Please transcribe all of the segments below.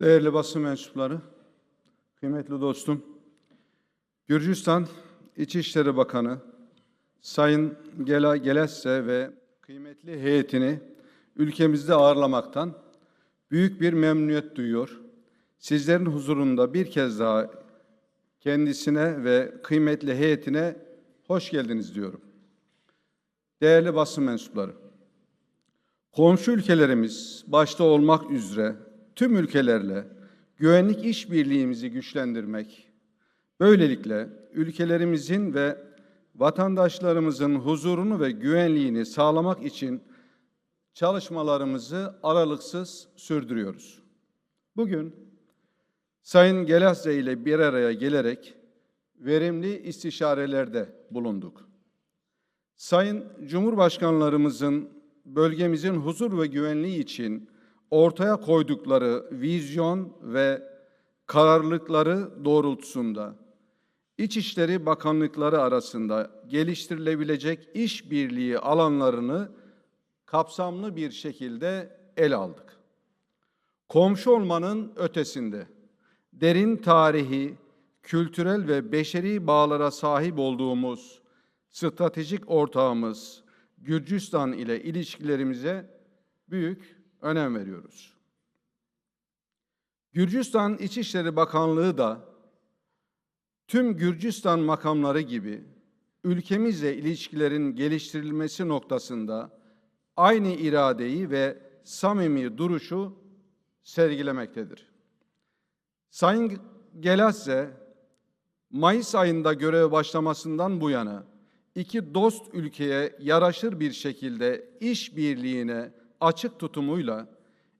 Değerli basın mensupları, kıymetli dostum, Gürcistan İçişleri Bakanı Sayın Gela Gelesse ve kıymetli heyetini ülkemizde ağırlamaktan büyük bir memnuniyet duyuyor. Sizlerin huzurunda bir kez daha kendisine ve kıymetli heyetine hoş geldiniz diyorum. Değerli basın mensupları, Komşu ülkelerimiz başta olmak üzere tüm ülkelerle güvenlik işbirliğimizi güçlendirmek, böylelikle ülkelerimizin ve vatandaşlarımızın huzurunu ve güvenliğini sağlamak için çalışmalarımızı aralıksız sürdürüyoruz. Bugün Sayın Gelazze ile bir araya gelerek verimli istişarelerde bulunduk. Sayın Cumhurbaşkanlarımızın bölgemizin huzur ve güvenliği için ortaya koydukları vizyon ve kararlılıkları doğrultusunda İçişleri Bakanlıkları arasında geliştirilebilecek işbirliği alanlarını kapsamlı bir şekilde ele aldık. Komşu olmanın ötesinde derin tarihi, kültürel ve beşeri bağlara sahip olduğumuz stratejik ortağımız Gürcistan ile ilişkilerimize büyük önem veriyoruz. Gürcistan İçişleri Bakanlığı da tüm Gürcistan makamları gibi ülkemizle ilişkilerin geliştirilmesi noktasında aynı iradeyi ve samimi duruşu sergilemektedir. Sayın Gelazze, Mayıs ayında göreve başlamasından bu yana iki dost ülkeye yaraşır bir şekilde işbirliğine açık tutumuyla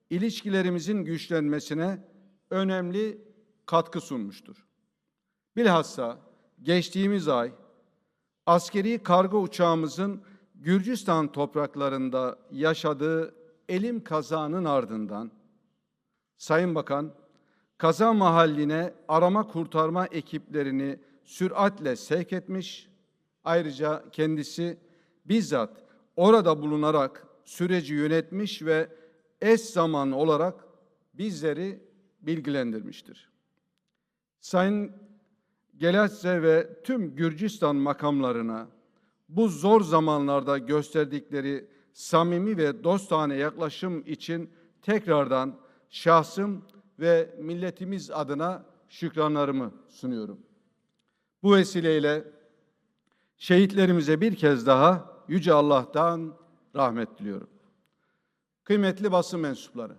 ilişkilerimizin güçlenmesine önemli katkı sunmuştur. Bilhassa geçtiğimiz ay askeri kargo uçağımızın Gürcistan topraklarında yaşadığı elim kazanın ardından Sayın Bakan kaza mahalline arama kurtarma ekiplerini süratle sevk etmiş. Ayrıca kendisi bizzat orada bulunarak süreci yönetmiş ve eş zaman olarak bizleri bilgilendirmiştir. Sayın Gelatse ve tüm Gürcistan makamlarına bu zor zamanlarda gösterdikleri samimi ve dostane yaklaşım için tekrardan şahsım ve milletimiz adına şükranlarımı sunuyorum. Bu vesileyle şehitlerimize bir kez daha Yüce Allah'tan rahmet diliyorum. Kıymetli basın mensupları,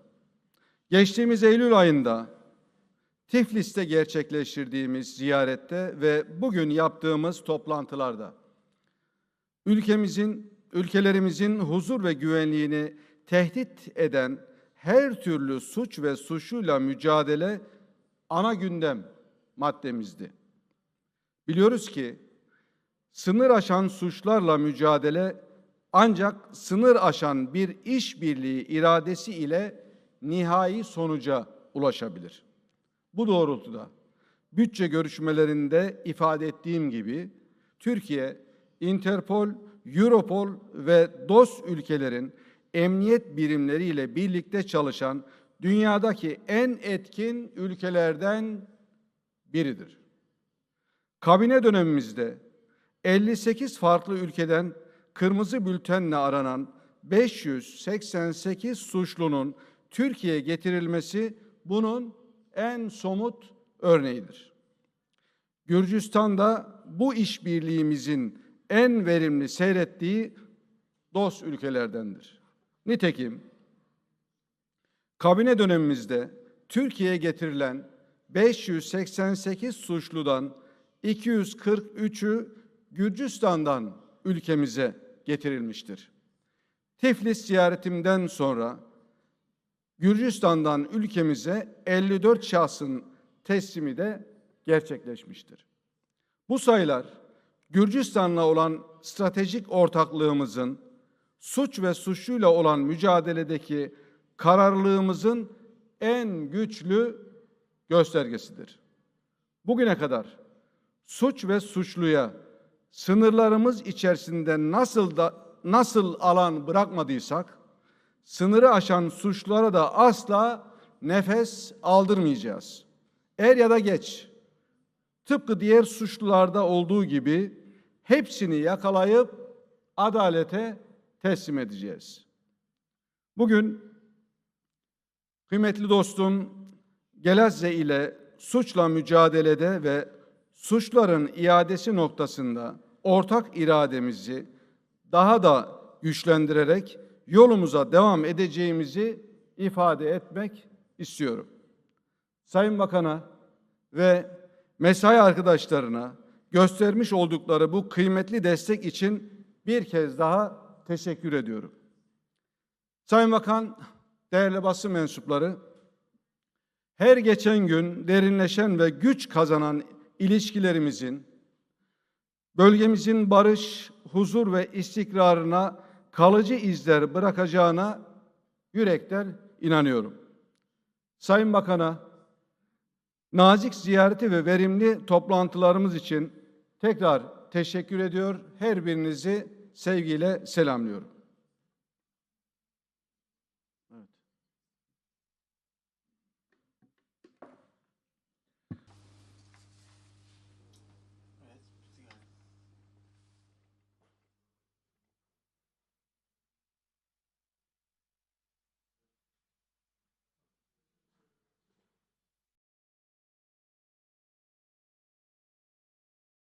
geçtiğimiz Eylül ayında Tiflis'te gerçekleştirdiğimiz ziyarette ve bugün yaptığımız toplantılarda ülkemizin, ülkelerimizin huzur ve güvenliğini tehdit eden her türlü suç ve suçuyla mücadele ana gündem maddemizdi. Biliyoruz ki sınır aşan suçlarla mücadele ancak sınır aşan bir işbirliği iradesi ile nihai sonuca ulaşabilir. Bu doğrultuda bütçe görüşmelerinde ifade ettiğim gibi Türkiye, Interpol, Europol ve DOS ülkelerin emniyet birimleriyle birlikte çalışan dünyadaki en etkin ülkelerden biridir. Kabine dönemimizde 58 farklı ülkeden kırmızı bültenle aranan 588 suçlunun Türkiye'ye getirilmesi bunun en somut örneğidir. Gürcistan'da bu işbirliğimizin en verimli seyrettiği dost ülkelerdendir. Nitekim kabine dönemimizde Türkiye'ye getirilen 588 suçludan 243'ü Gürcistan'dan ülkemize getirilmiştir. Tiflis ziyaretimden sonra Gürcistan'dan ülkemize 54 şahsın teslimi de gerçekleşmiştir. Bu sayılar Gürcistan'la olan stratejik ortaklığımızın suç ve suçluyla olan mücadeledeki kararlılığımızın en güçlü göstergesidir. Bugüne kadar suç ve suçluya sınırlarımız içerisinde nasıl da nasıl alan bırakmadıysak sınırı aşan suçlara da asla nefes aldırmayacağız. Er ya da geç, tıpkı diğer suçlularda olduğu gibi hepsini yakalayıp adalete teslim edeceğiz. Bugün kıymetli dostum Gelazze ile suçla mücadelede ve suçların iadesi noktasında ortak irademizi daha da güçlendirerek yolumuza devam edeceğimizi ifade etmek istiyorum. Sayın Bakan'a ve mesai arkadaşlarına göstermiş oldukları bu kıymetli destek için bir kez daha teşekkür ediyorum. Sayın Bakan, değerli basın mensupları, her geçen gün derinleşen ve güç kazanan ilişkilerimizin bölgemizin barış, huzur ve istikrarına kalıcı izler bırakacağına yürekten inanıyorum. Sayın Bakan'a nazik ziyareti ve verimli toplantılarımız için tekrar teşekkür ediyor. Her birinizi sevgiyle selamlıyorum.